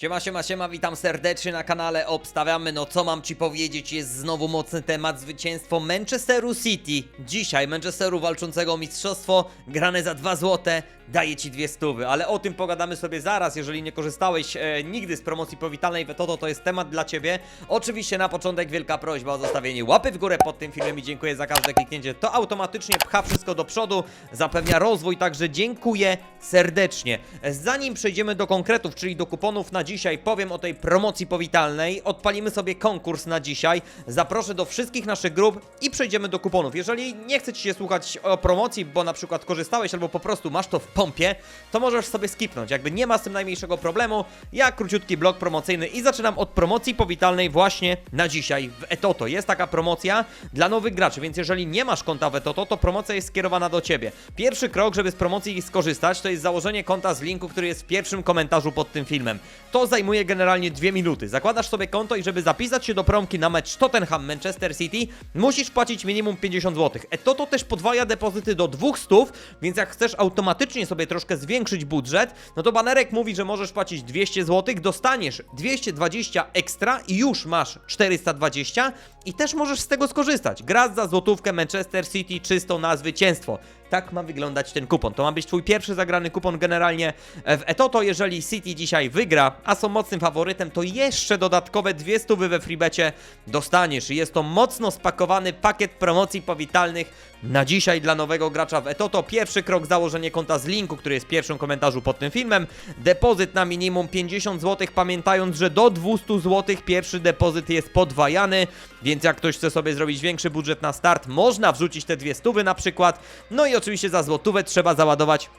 Siema, siema, siema, witam serdecznie na kanale Obstawiamy. No co mam ci powiedzieć, jest znowu mocny temat zwycięstwo Manchesteru City. Dzisiaj Manchesteru walczącego o mistrzostwo, grane za 2 złote, daje ci dwie stówy. Ale o tym pogadamy sobie zaraz, jeżeli nie korzystałeś e, nigdy z promocji powitalnej Wetoto, to jest temat dla ciebie. Oczywiście na początek wielka prośba o zostawienie łapy w górę pod tym filmem i dziękuję za każde kliknięcie. To automatycznie pcha wszystko do przodu, zapewnia rozwój, także dziękuję serdecznie. Zanim przejdziemy do konkretów, czyli do kuponów na dzisiaj, powiem o tej promocji powitalnej. Odpalimy sobie konkurs na dzisiaj. Zaproszę do wszystkich naszych grup i przejdziemy do kuponów. Jeżeli nie chce ci się słuchać o promocji, bo na przykład korzystałeś albo po prostu masz to w to możesz sobie skipnąć. Jakby nie ma z tym najmniejszego problemu. Ja króciutki blok promocyjny i zaczynam od promocji powitalnej właśnie na dzisiaj w Etoto. Jest taka promocja dla nowych graczy, więc jeżeli nie masz konta w Etoto, to promocja jest skierowana do ciebie. Pierwszy krok, żeby z promocji skorzystać, to jest założenie konta z linku, który jest w pierwszym komentarzu pod tym filmem. To zajmuje generalnie dwie minuty. Zakładasz sobie konto i żeby zapisać się do promki na mecz Tottenham Manchester City, musisz płacić minimum 50 zł. Etoto też podwaja depozyty do 200, więc jak chcesz automatycznie sobie troszkę zwiększyć budżet, no to banerek mówi, że możesz płacić 200 zł, dostaniesz 220 ekstra i już masz 420 i też możesz z tego skorzystać. Grasz za złotówkę Manchester City czysto na zwycięstwo. Tak ma wyglądać ten kupon. To ma być twój pierwszy zagrany kupon generalnie w Etoto. Jeżeli City dzisiaj wygra, a są mocnym faworytem, to jeszcze dodatkowe dwie stówy we freebecie dostaniesz. Jest to mocno spakowany pakiet promocji powitalnych na dzisiaj dla nowego gracza w Etoto. Pierwszy krok założenie konta z linku, który jest w pierwszym komentarzu pod tym filmem. Depozyt na minimum 50 zł, pamiętając, że do 200 zł pierwszy depozyt jest podwajany, więc jak ktoś chce sobie zrobić większy budżet na start, można wrzucić te dwie stówy na przykład. No i oczywiście za złotówę trzeba załadować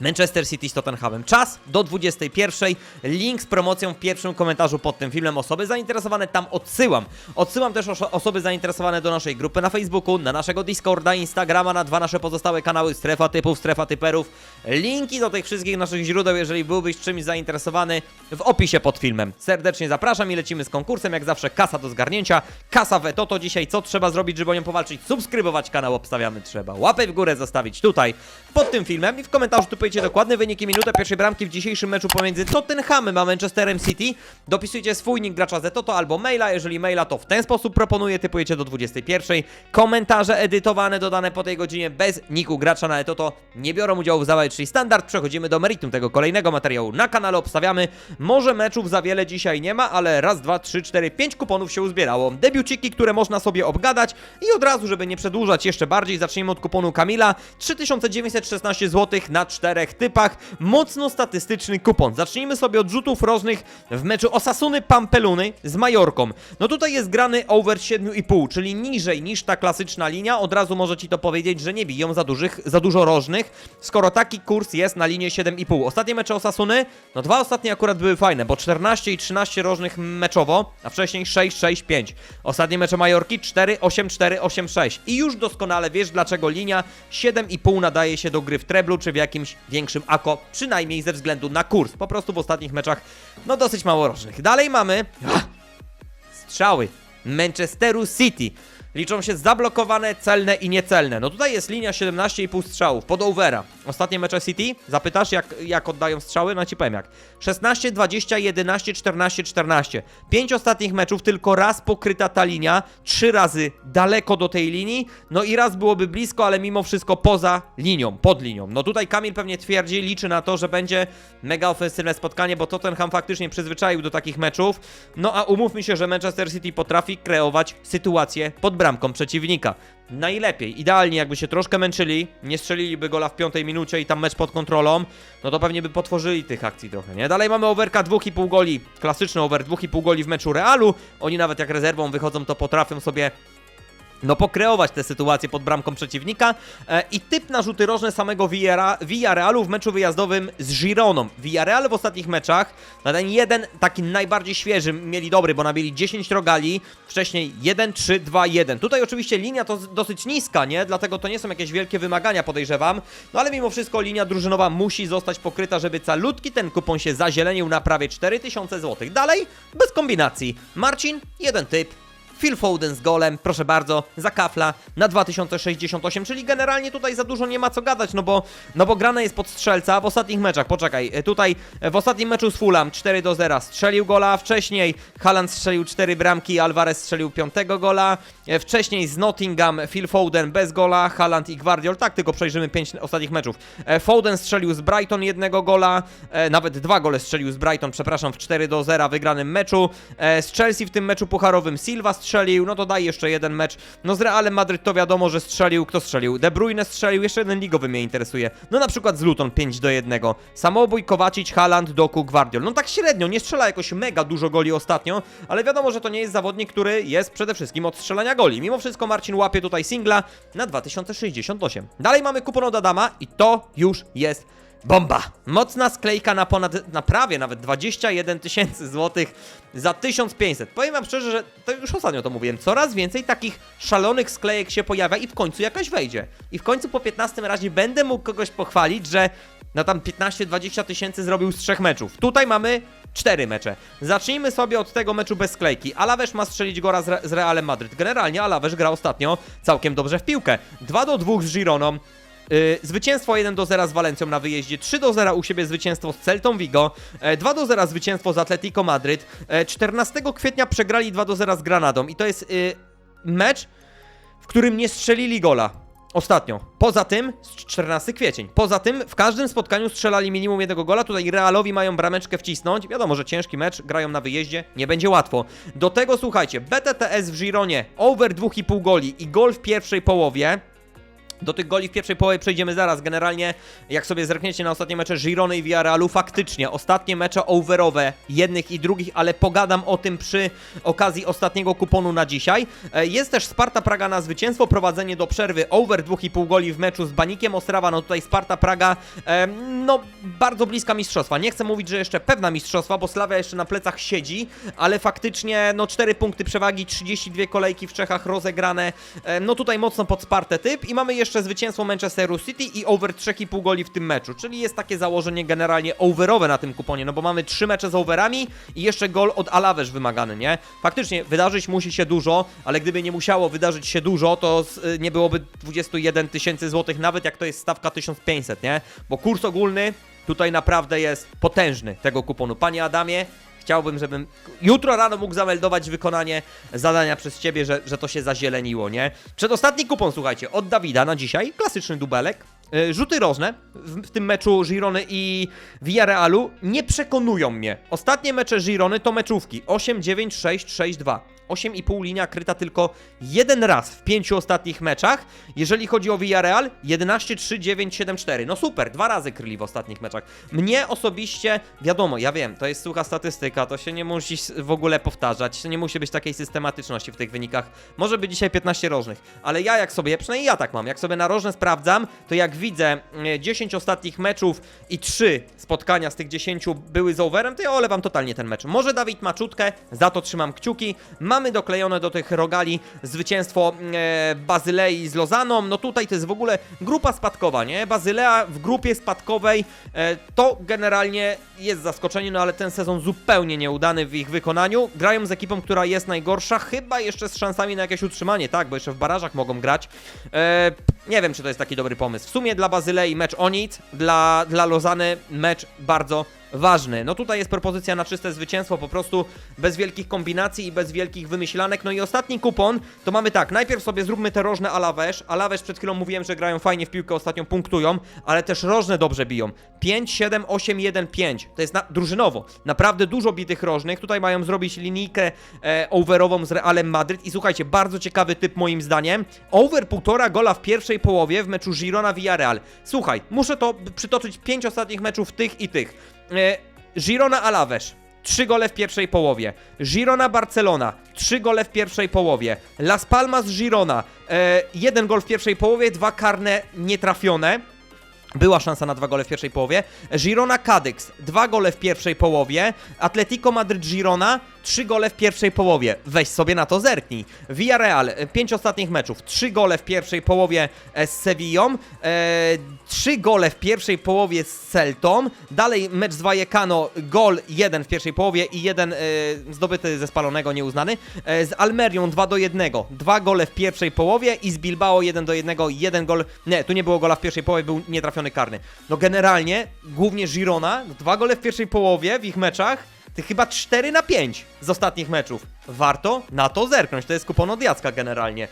Manchester City z Tottenhamem. Czas do 21. Link z promocją w pierwszym komentarzu pod tym filmem. Osoby zainteresowane tam odsyłam. Odsyłam też oso- osoby zainteresowane do naszej grupy na Facebooku, na naszego Discorda, Instagrama, na dwa nasze pozostałe kanały Strefa Typów, Strefa Typerów. Linki do tych wszystkich naszych źródeł, jeżeli byłbyś czymś zainteresowany, w opisie pod filmem. Serdecznie zapraszam i lecimy z konkursem. Jak zawsze kasa do zgarnięcia. Kasa we to to dzisiaj. Co trzeba zrobić, żeby o nią powalczyć? Subskrybować kanał, obstawiamy trzeba. Łapę w górę zostawić tutaj pod tym filmem i w komentarzu tu powiecie dokładne wyniki minuta pierwszej bramki w dzisiejszym meczu pomiędzy Tottenhamem a Manchesterem City. Dopisujcie swój nick gracza Zetoto albo maila, jeżeli maila to w ten sposób proponuję, typujecie do 21. Komentarze edytowane, dodane po tej godzinie bez niku gracza na Etoto nie biorą udziału w zabawie, czyli standard. Przechodzimy do meritum tego kolejnego materiału na kanale obstawiamy. Może meczów za wiele dzisiaj nie ma, ale raz, dwa, trzy, cztery, pięć kuponów się uzbierało. Debiuciki, które można sobie obgadać i od razu, żeby nie przedłużać jeszcze bardziej, zaczniemy od kuponu Kamila. 3916 zł na czterech typach. Mocno statystyczny kupon. Zacznijmy sobie od rzutów rożnych w meczu Osasuny Pampeluny z Majorką. No tutaj jest grany over 7,5, czyli niżej niż ta klasyczna linia. Od razu może ci to powiedzieć, że nie biją za, dużych, za dużo rożnych, skoro taki kurs jest na linię 7,5. Ostatnie mecze Osasuny, no dwa ostatnie akurat były fajne, bo 14 i 13 rożnych meczowo, a wcześniej 6, 6, 5. Ostatnie mecze Majorki 4, 8, 4, 8, 6. I już doskonale wiesz, dlaczego linia 7,5 nadaje się do gry w treblu czy w jakimś większym ako, przynajmniej ze względu na kurs. Po prostu w ostatnich meczach, no dosyć mało rożnych. Dalej mamy strzały Manchesteru City. Liczą się zablokowane, celne i niecelne. No tutaj jest linia 17,5 strzałów pod overa. Ostatnie mecze City? Zapytasz jak, jak oddają strzały? No ci powiem jak. 16, 20, 11, 14, 14. Pięć ostatnich meczów, tylko raz pokryta ta linia, trzy razy daleko do tej linii, no i raz byłoby blisko, ale mimo wszystko poza linią, pod linią. No tutaj Kamil pewnie twierdzi, liczy na to, że będzie mega ofensywne spotkanie, bo Tottenham faktycznie przyzwyczaił do takich meczów. No a umówmy się, że Manchester City potrafi kreować sytuację pod bramką przeciwnika. Najlepiej, idealnie jakby się troszkę męczyli, nie strzeliliby gola w piątej minucie i tam mecz pod kontrolą, no to pewnie by potworzyli tych akcji trochę, nie? Dalej mamy overka 2,5 goli, klasyczny over 2,5 goli w meczu Realu. Oni nawet jak rezerwą wychodzą, to potrafią sobie no pokreować tę sytuację pod bramką przeciwnika e, i typ na rzuty rożne samego Villarealu w meczu wyjazdowym z Gironą. Villarreal w ostatnich meczach, na ten jeden taki najbardziej świeży mieli dobry, bo nabili 10 rogali, wcześniej 1, 3, 2, 1. Tutaj oczywiście linia to dosyć niska, nie? Dlatego to nie są jakieś wielkie wymagania, podejrzewam. No ale mimo wszystko linia drużynowa musi zostać pokryta, żeby calutki ten kupon się zazielenił na prawie 4000 zł. Dalej, bez kombinacji. Marcin, jeden typ, Phil Foden z golem, proszę bardzo, za kafla na 2068, czyli generalnie tutaj za dużo nie ma co gadać, no bo, no bo grana jest pod strzelca w ostatnich meczach, poczekaj, e, tutaj e, w ostatnim meczu z Fulham 4 do 0 strzelił gola, wcześniej Haaland strzelił 4 bramki, Alvarez strzelił 5 gola, e, wcześniej z Nottingham Phil Foden bez gola, Haaland i Gvardiol, tak tylko przejrzymy 5 ostatnich meczów. Foden strzelił z Brighton jednego gola, nawet dwa gole strzelił z Brighton, przepraszam, w 4 do 0 wygranym meczu. Z Chelsea w tym meczu pucharowym Silva strzelił, no to daj jeszcze jeden mecz. No z Realem Madryt to wiadomo, że strzelił. Kto strzelił? De Bruyne strzelił, jeszcze jeden ligowy mnie interesuje. No na przykład z Luton 5 do 1. Samobój, Kowacic, Haaland, Doku, Gvardiol. No tak średnio, nie strzela jakoś mega dużo goli ostatnio, ale wiadomo, że to nie jest zawodnik, który jest przede wszystkim od strzelania goli. Mimo wszystko Marcin łapie tutaj singla na 2068. Dalej mamy kupon od Adama i to już jest Bomba! Mocna sklejka na ponad, na prawie nawet 21 tysięcy złotych za 1500. Powiem wam szczerze, że to już ostatnio to mówiłem, coraz więcej takich szalonych sklejek się pojawia i w końcu jakaś wejdzie. I w końcu po 15 razie będę mógł kogoś pochwalić, że no tam 15-20 tysięcy zrobił z trzech meczów. Tutaj mamy cztery mecze. Zacznijmy sobie od tego meczu bez sklejki. Alawesz ma strzelić gora z, Re z Realem Madryt. Generalnie Alawesz gra ostatnio całkiem dobrze w piłkę. 2 do 2 z Gironą. Yy, zwycięstwo 1 do 0 z Walencją na wyjeździe, 3 do 0 u siebie zwycięstwo z Celtą Vigo, e, 2 do 0 zwycięstwo z Atletico Madryt, e, 14 kwietnia przegrali 2 do 0 z Granadą i to jest yy, mecz, w którym nie strzelili gola. Ostatnio. Poza tym, 14 kwiecień. Poza tym, w każdym spotkaniu strzelali minimum jednego gola. Tutaj Realowi mają brameczkę wcisnąć. Wiadomo, że ciężki mecz, grają na wyjeździe, nie będzie łatwo. Do tego słuchajcie, BTTS w Gironie, over 2,5 goli i gol w pierwszej połowie. Do tych goli w pierwszej połowie przejdziemy zaraz. Generalnie, jak sobie zerkniecie na ostatnie mecze Girony i Villarrealu, faktycznie ostatnie mecze overowe jednych i drugich, ale pogadam o tym przy okazji ostatniego kuponu na dzisiaj. E, Jest też Sparta Praga na zwycięstwo, prowadzenie do przerwy, over 2,5 goli w meczu z Banikiem Ostrawa. No tutaj Sparta Praga, e, no bardzo bliska mistrzostwa. Nie chcę mówić, że jeszcze pewna mistrzostwa, bo Slavia jeszcze na plecach siedzi, ale faktycznie, no 4 punkty przewagi, 32 kolejki w Czechach rozegrane. E, No tutaj mocno pod Spartę typ i mamy jeszcze zwycięstwo Manchesteru City i over 3,5 goli w tym meczu, czyli jest takie założenie generalnie overowe na tym kuponie, no bo mamy 3 mecze z overami i jeszcze gol od Alawesz wymagany, nie? Faktycznie wydarzyć musi się dużo, ale gdyby nie musiało wydarzyć się dużo, to y, nie byłoby 21 tysięcy złotych, nawet jak to jest stawka 1500, nie? Bo kurs ogólny tutaj naprawdę jest potężny tego kuponu. Panie Adamie, Chciałbym, żebym jutro rano mógł zameldować wykonanie zadania przez ciebie, że, że to się zazieleniło, nie? Przedostatni kupon, słuchajcie, od Dawida na dzisiaj, klasyczny dubelek. Yy, Rzuty rożne w, w tym meczu Girony i Villarrealu nie przekonują mnie. Ostatnie mecze Girony to meczówki 8, 9, 6, 6, 2. 8,5 linia kryta tylko jeden raz w pięciu ostatnich meczach. Jeżeli chodzi o Villarreal, 11, 3, 9, 7, 4. No super, dwa razy kryli w ostatnich meczach. Mnie osobiście, wiadomo, ja wiem, to jest sucha statystyka, to się nie musi w ogóle powtarzać, nie musi być takiej systematyczności w tych wynikach. Może być dzisiaj 15 rożnych, ale ja jak sobie, przynajmniej ja tak mam, jak sobie na rożne sprawdzam, to jak widzę e, 10 ostatnich meczów i 3 spotkania z tych 10 były z overem, to ja olewam totalnie ten mecz. Może Dawid ma czutkę, za to trzymam kciuki. Mamy doklejone do tych rogali zwycięstwo e, Bazylei z Lozaną. No tutaj to jest w ogóle grupa spadkowa, nie? Bazylea w grupie spadkowej e, to generalnie jest zaskoczenie, no ale ten sezon zupełnie nieudany w ich wykonaniu. Grają z ekipą, która jest najgorsza, chyba jeszcze z szansami na jakieś utrzymanie, tak? Bo jeszcze w barażach mogą grać. E, nie wiem, czy to jest taki dobry pomysł. W sumie dla Bazylei mecz o nic, dla, dla Lozany mecz bardzo ważny. No tutaj jest propozycja na czyste zwycięstwo, po prostu bez wielkich kombinacji i bez wielkich wymyślanek. No i ostatni kupon to mamy tak, najpierw sobie zróbmy te rożne Alawesz. Alawesz przed chwilą mówiłem, że grają fajnie w piłkę, ostatnio punktują, ale też rożne dobrze biją. 5, 7, 8, 1, 5. To jest na, drużynowo. Naprawdę dużo bitych rożnych. Tutaj mają zrobić linijkę e, overową z Realem Madryt i słuchajcie, bardzo ciekawy typ moim zdaniem. Over półtora gola w pierwszej połowie w meczu Girona Villarreal. Słuchaj, muszę to przytoczyć 5 ostatnich meczów tych i tych. E, Girona Alaves. Trzy gole w pierwszej połowie. Girona Barcelona. Trzy gole w pierwszej połowie. Las Palmas Girona. E, jeden gol w pierwszej połowie, dwa karne nietrafione. Była szansa na dwa gole w pierwszej połowie. Girona Cadix, dwa gole w pierwszej połowie. Atletico Madryt Girona, trzy gole w pierwszej połowie. Weź sobie na to zerknij. Villarreal, e, pięć ostatnich meczów, trzy gole w pierwszej połowie e, z Sevillą, e, trzy gole w pierwszej połowie z Celtą, dalej mecz z Vallecano, gol jeden w pierwszej połowie i jeden e, zdobyty ze spalonego, nieuznany, e, z Almerią 2 do 1, dwa gole w pierwszej połowie i z Bilbao 1 do 1, jeden gol, nie, tu nie było gola w pierwszej połowie, był nietrafiony karny. No generalnie, głównie Girona, dwa gole w pierwszej połowie w ich meczach, ty chyba 4 na 5 z ostatnich meczów. Warto na to zerknąć. To jest kupon od Jacka generalnie.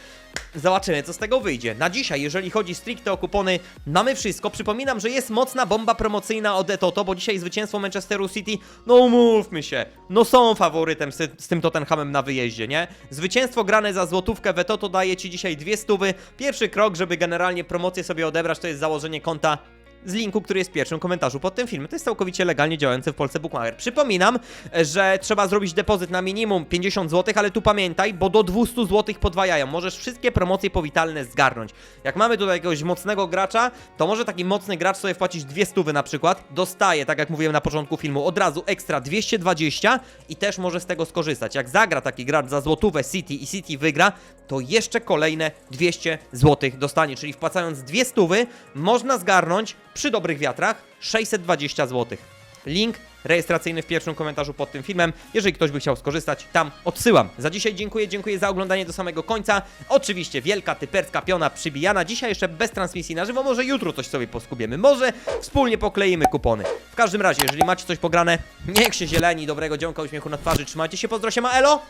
Zobaczymy, co z tego wyjdzie. Na dzisiaj, jeżeli chodzi stricte o kupony, mamy wszystko. Przypominam, że jest mocna bomba promocyjna od Etoto, bo dzisiaj zwycięstwo Manchesteru City, no umówmy się, no są faworytem z, z tym Tottenhamem na wyjeździe, nie? Zwycięstwo grane za złotówkę w Etoto daje ci dzisiaj dwie stówy. Pierwszy krok, żeby generalnie promocję sobie odebrać, to jest założenie konta z linku, który jest w pierwszym komentarzu pod tym filmem. To jest całkowicie legalnie działający w Polsce bookmacher. Przypominam, że trzeba zrobić depozyt na minimum 50 zł, ale tu pamiętaj, bo do 200 zł podwajają. Możesz wszystkie promocje powitalne zgarnąć. Jak mamy tutaj jakiegoś mocnego gracza, to może taki mocny gracz sobie wpłacić dwie stówy na przykład, dostaje, tak jak mówiłem na początku filmu, od razu ekstra 220 i też może z tego skorzystać. Jak zagra taki gracz za złotówę City i City wygra, to jeszcze kolejne 200 zł dostanie, czyli wpłacając dwie stówy można zgarnąć przy dobrych wiatrach 620 zł. Link rejestracyjny w pierwszym komentarzu pod tym filmem. Jeżeli ktoś by chciał skorzystać, tam odsyłam. Za dzisiaj dziękuję, dziękuję za oglądanie do samego końca. Oczywiście wielka typerska piona przybijana. Dzisiaj jeszcze bez transmisji na żywo, może jutro coś sobie poskubiemy. Może wspólnie pokleimy kupony. W każdym razie, jeżeli macie coś pograne, niech się zieleni, dobrego dzionka, uśmiechu na twarzy. Trzymajcie się, pozdro się, ma elo!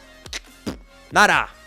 Nara!